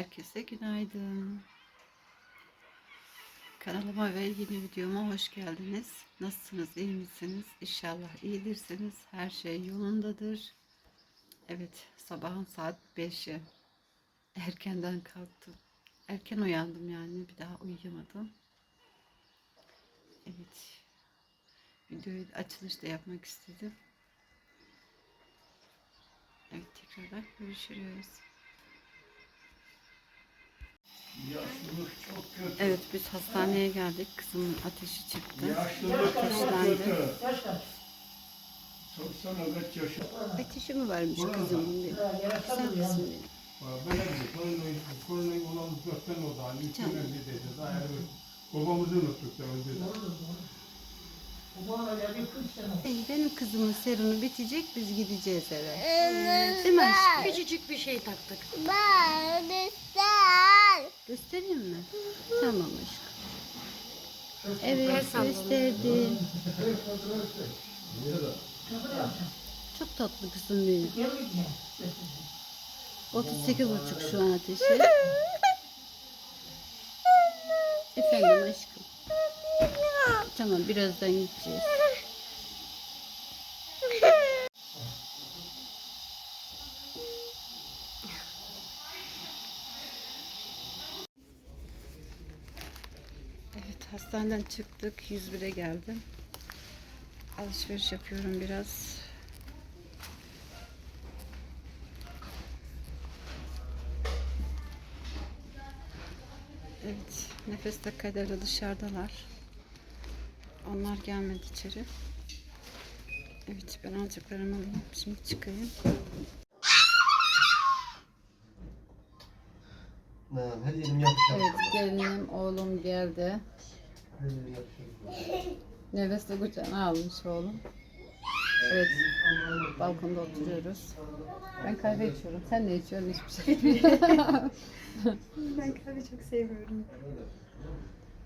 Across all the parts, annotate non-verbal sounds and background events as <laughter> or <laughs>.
Herkese günaydın. Kanalıma ve yeni videoma hoş geldiniz. Nasılsınız, iyi misiniz? İnşallah iyidirsiniz. Her şey yolundadır. Evet, sabahın saat 5'i. Erkenden kalktım. Erken uyandım yani. Bir daha uyuyamadım. Evet. Videoyu açılışta yapmak istedim. Evet, tekrardan görüşürüz. Yaşlılık çok kötü. Evet biz hastaneye geldik. Kızımın ateşi çıktı. Yaşlılık çok Ateşlendi. kötü. Sorsana kaç yaşın? Ateşi mi varmış kızımın benim? Güzel kızım benim. Böyle bir koronayı, koronayı olan gökten oldu. Hani üç gün önce dedi. Daha yani babamızı unuttuk da önce de. Ey, benim kızımın serunu bitecek biz gideceğiz eve. Değil mi aşkım? Küçücük bir şey taktık. Mi? Aşkım. Evet gösterdim. Çok tatlı kızım benim. 38 buçuk şu an ateşi. Efendim aşkım. Tamam birazdan gideceğiz. Evet hastaneden çıktık. 101'e geldim. Alışveriş yapıyorum biraz. Evet. Nefeste kaderle dışarıdalar. Onlar gelmedi içeri. Evet ben alacaklarımı alayım. Şimdi çıkayım. Hadi elim yapışalım. Evet gelinim oğlum geldi. Nefeste kucağına almış oğlum. Evet. Balkonda oturuyoruz. Ben kahve içiyorum. Sen ne içiyorsun? Hiçbir şey. Ben kahve çok seviyorum.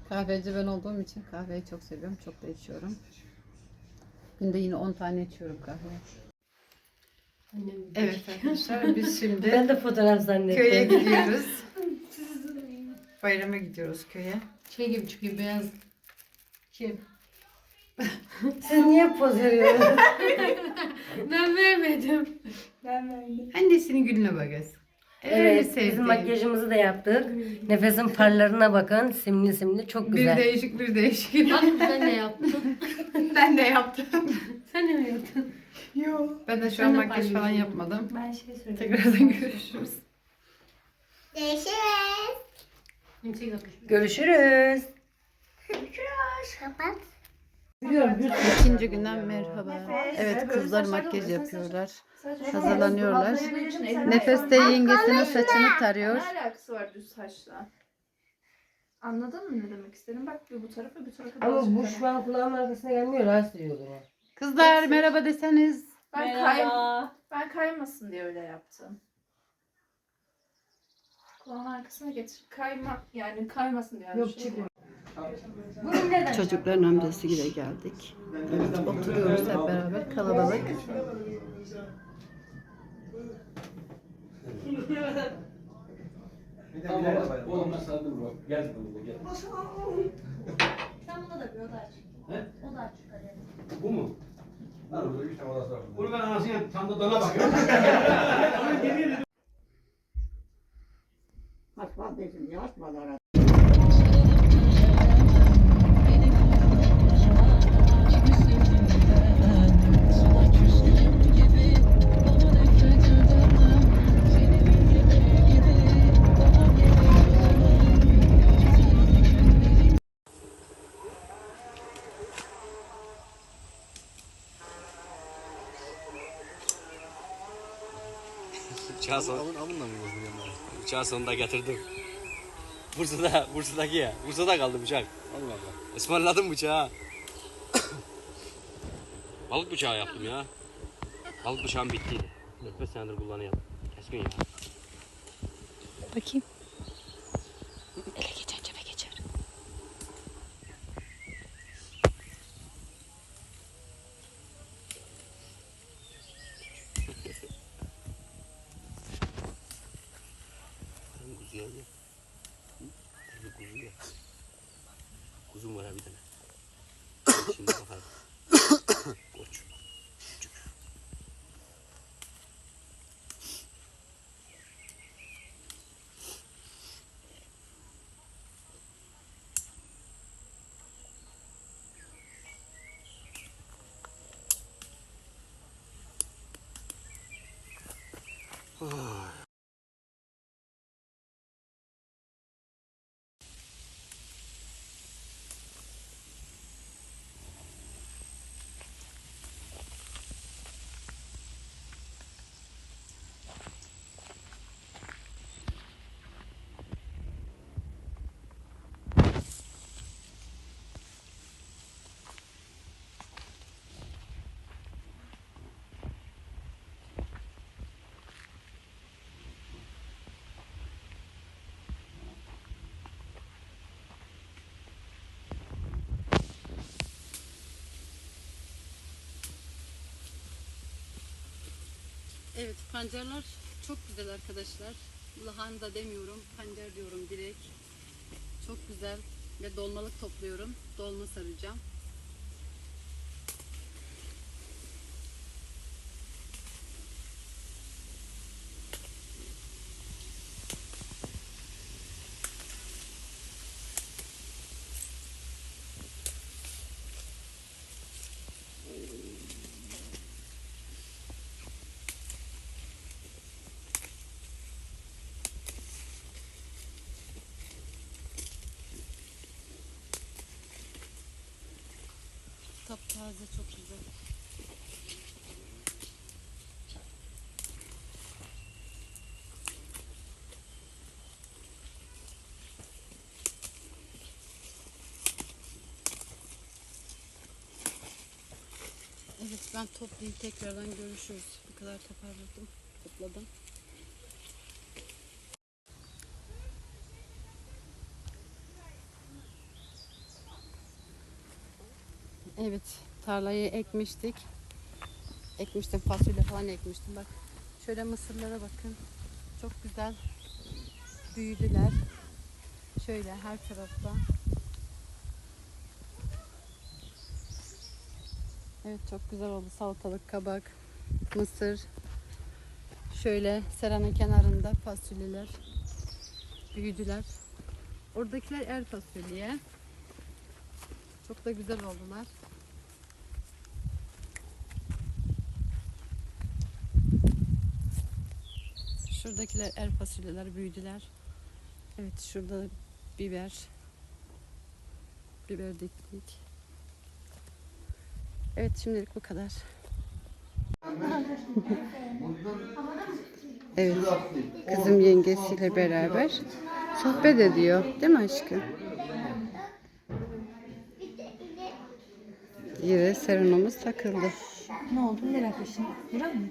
Kahveci ben olduğum için kahveyi çok seviyorum. Çok da içiyorum. Günde yine 10 tane içiyorum kahve. Evet arkadaşlar biz şimdi <laughs> Ben de fotoğraf zannettim. köye gidiyoruz. <laughs> Bayrama gidiyoruz köye. Şey gibi çıkıyor beyaz. Şey. <laughs> Siz niye poz veriyorsunuz? <laughs> ben vermedim. Ben verdim. Annesinin gülüne bakıyorsun. Evet, bizim makyajımızı da yaptık. Nefesin parlarına bakın. Simli simli çok Bir güzel. değişik bir değişik. Bak sen ne yaptın? <laughs> ben de yaptım. Sen de mi yaptın? Yok. Ben de şu an de makyaj falan yapmadım. Ben şey söyleyeyim. Tekrardan görüşürüz. Görüşürüz. İkinci günden merhaba. Evet kızlar makyaj yapıyorlar. Hazırlanıyorlar. Nefes de yengesinin saçını tarıyor. Ne alakası var düz saçla? Anladın mı ne demek istedim? Bak bir bu tarafa bir tarafa. Ama bu şu an kulağımın arkasına gelmiyor. Rahatsız ediyor beni. Kızlar merhaba deseniz. Ben, kay ben kaymasın diye öyle yaptım. Kulağın arkasına getir. Kayma yani kaymasın diye. Yok şey çıkmıyor. Çocukların amcasıyla geldik. Evet, oturuyoruz hep beraber kalabalık. Oğlum ben sardım bak. Gel buraya gel. Sen buna da bir oda aç. He? Oda aç yukarıya. Bu mu? Bunu ben anasını tam da dana bakıyorum. Son... Mı ben? Uçağın sonunda getirdim. Bursa'da, Bursa'daki ya. Bursa'da kaldı bıçak. Allah Allah. Ismarladım bıçağı. <coughs> Balık bıçağı yaptım ya. Balık bıçağım bittiydi. 4-5 senedir kullanıyorum. Keskin ya. Bakayım. Ugh. <sighs> <sighs> Evet pancarlar çok güzel arkadaşlar. Lahanda demiyorum pancar diyorum direkt. Çok güzel ve dolmalık topluyorum. Dolma saracağım. Taptaze çok güzel. Evet ben toplayayım tekrardan görüşürüz. Bu kadar toparladım, topladım. Evet, tarlayı ekmiştik. Ekmiştim, fasulye falan ekmiştim. Bak, şöyle mısırlara bakın. Çok güzel büyüdüler. Şöyle her tarafta. Evet, çok güzel oldu. Salatalık, kabak, mısır. Şöyle seranın kenarında fasulyeler büyüdüler. Oradakiler er fasulye. Çok da güzel oldular. Şuradakiler er fasulyeler büyüdüler. Evet şurada biber. Biber diktik. Evet şimdilik bu kadar. <laughs> Evet kızım yengesiyle beraber sohbet ediyor. Değil mi aşkım? Yere serenumuz takıldı. Ne oldu? Nereye kaşın? Bura mı?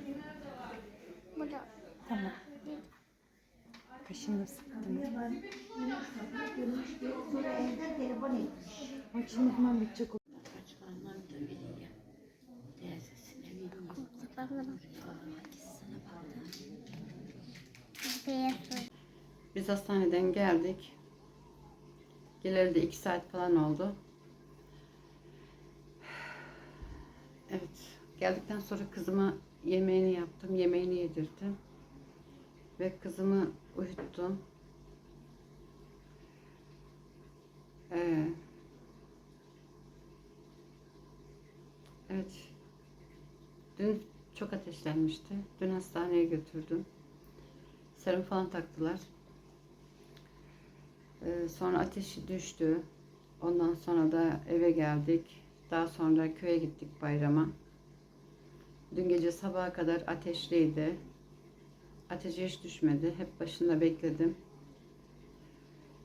Bura. Tamam. Kaşını sıktım. Bak şimdi hemen bitecek o. Biz hastaneden geldik. Geleli de iki saat falan oldu. Evet. Geldikten sonra kızıma yemeğini yaptım. Yemeğini yedirdim. Ve kızımı uyuttum. Ee, evet. Dün çok ateşlenmişti. Dün hastaneye götürdüm. Serum falan taktılar. Ee, sonra ateşi düştü. Ondan sonra da eve geldik. Daha sonra köye gittik bayrama. Dün gece sabaha kadar ateşliydi. Ateşi hiç düşmedi. Hep başında bekledim.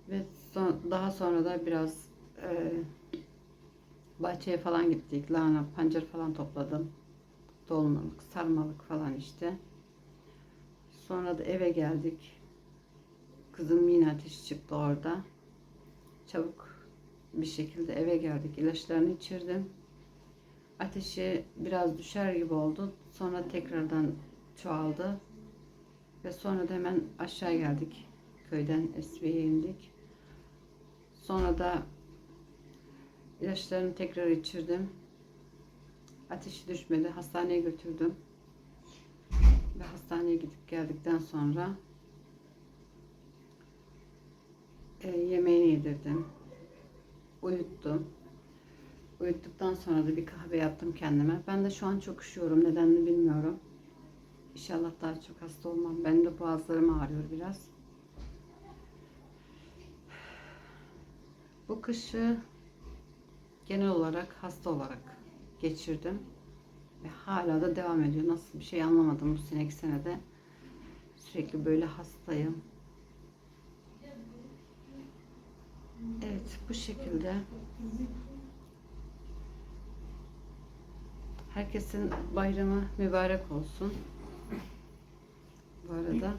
Ve son- daha sonra da biraz e, bahçeye falan gittik. Lahana, pancar falan topladım. Dolmalık, sarmalık falan işte. Sonra da eve geldik. Kızım yine ateşi çıktı orada. Çabuk bir şekilde eve geldik. İlaçlarını içirdim. Ateşi biraz düşer gibi oldu. Sonra tekrardan çoğaldı. Ve sonra da hemen aşağı geldik. köyden Esviye'ye indik. Sonra da ilaçlarını tekrar içirdim. Ateşi düşmedi. Hastaneye götürdüm. Ve hastaneye gidip geldikten sonra e, yemeğini yedirdim. Uyuttum. Uyuttuktan sonra da bir kahve yaptım kendime. Ben de şu an çok üşüyorum. Nedenini bilmiyorum. İnşallah daha çok hasta olmam. Benim de boğazlarım ağrıyor biraz. Bu kışı genel olarak hasta olarak geçirdim. Ve hala da devam ediyor. Nasıl bir şey anlamadım bu seneki senede. Sürekli böyle hastayım. Evet bu şekilde. Herkesin bayramı mübarek olsun. Bu arada.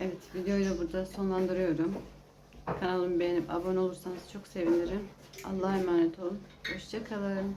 Evet videoyu da burada sonlandırıyorum. Kanalımı beğenip abone olursanız çok sevinirim. Allah'a emanet olun. Hoşçakalın.